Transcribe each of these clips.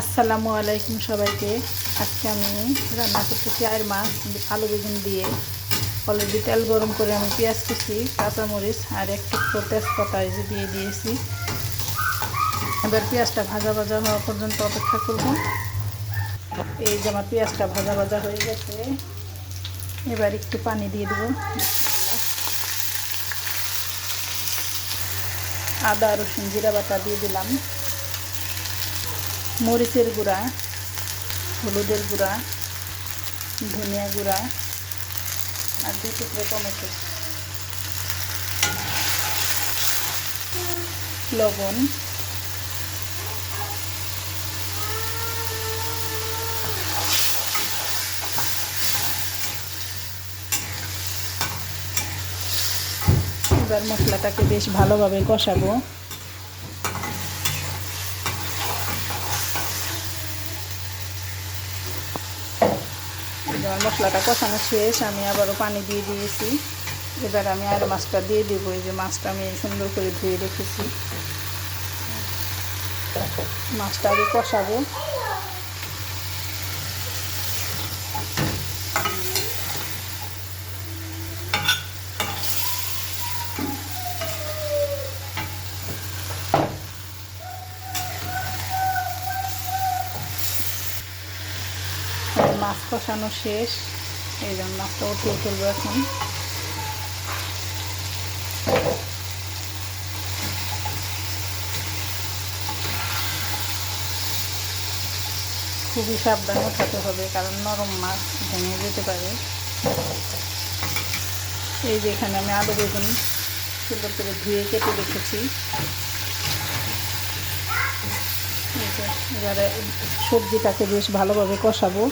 আসসালামু আলাইকুম সবাইকে। আজকে আমি রান্না করতেছি আর মাছ আলু বেগুন দিয়ে। অলরেডি তেল গরম করে আমি পেঁয়াজ কুচি, কাঁচামরিচ আর একটু তেজপাতা এই যে দিয়ে দিয়েছি। এবার পেঁয়াজটা ভাজা ভাজা হওয়া পর্যন্ত অপেক্ষা করব। এই যে আমার পেঁয়াজটা ভাজা ভাজা হয়ে গেছে। এবার একটু পানি দিয়ে দেবো। আদা, রসুন, জিরা বাটা দিয়ে দিলাম। মরিচের গুঁড়া, হলুদের গুঁড়া, ধনিয়া গুঁড়া আর দু টুকরো টমেটো। লবণ। এবার মশলাটাকে বেশ ভালোভাবে কষাবো। এবার মশলাটা কষানো শেষ, আমি আবারও পানি দিয়ে দিয়েছি। এবার আমি আর মাছটা দিয়ে দেবো, এই যে মাছটা আমি সুন্দর করে ধুয়ে রেখেছি। মাছটা আগে কষাবো। মাছ কষানো শেষ। এই জন্য মাছটা উঠিয়ে ফেলব এখন। খুবই সাবধানে উঠাতে হবে, কারণ নরম মাছ ভেঙে যেতে পারে। এই যে এখানে আমি আলু বেগুন সুন্দর করে ধুয়ে কেটে রেখেছি। এবারে সবজিটাকে বেশ ভালোভাবে কষাবো।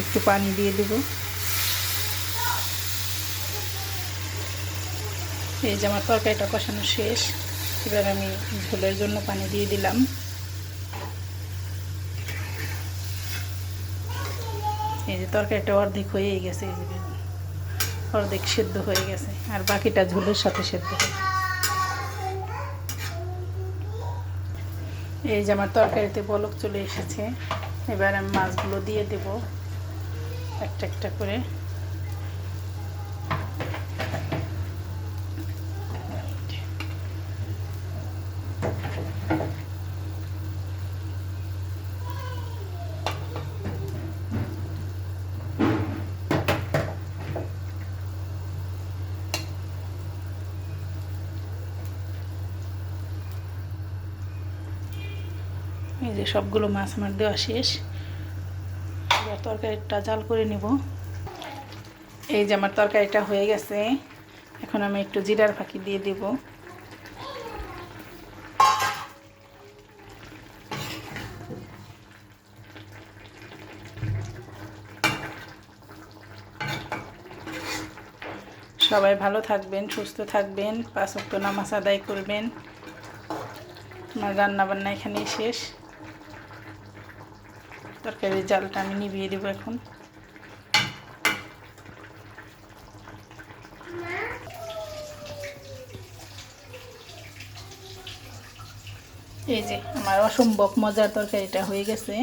একটু পানি দিয়ে দেব। এই যে আমার তরকারিটা কষানো শেষ, এবার আমি ঝোলের জন্য পানি দিয়ে দিলাম। এই যে তরকারিটা অর্ধেক হয়েই গেছে, এই যে অর্ধেক সেদ্ধ হয়ে গেছে, আর বাকিটা ঝোলের সাথে সেদ্ধ এই যে আমার তরকারিতে বলক চলে এসেছে, এবার আমি মাছগুলো দিয়ে দেব। একটা একটা করে। এই যে সবগুলো মাছ আমার দেওয়া শেষ। তরকারিটা জাল করে নিব। এই যে আমার তরকারিটা হয়ে গেছে, এখন আমি একটু জিরার ফাঁকি দিয়ে দেব। সবাই ভালো থাকবেন, সুস্থ থাকবেন, পাঁচ ওয়াক্ত নামাজ আদায় করবেন। আমার রান্নাবান্না এখানেই শেষ। তরকারির জালটা আমি নিভিয়ে দেবো এখন। এই যে আমার অসম্ভব মজার তরকারিটা হয়ে গেছে।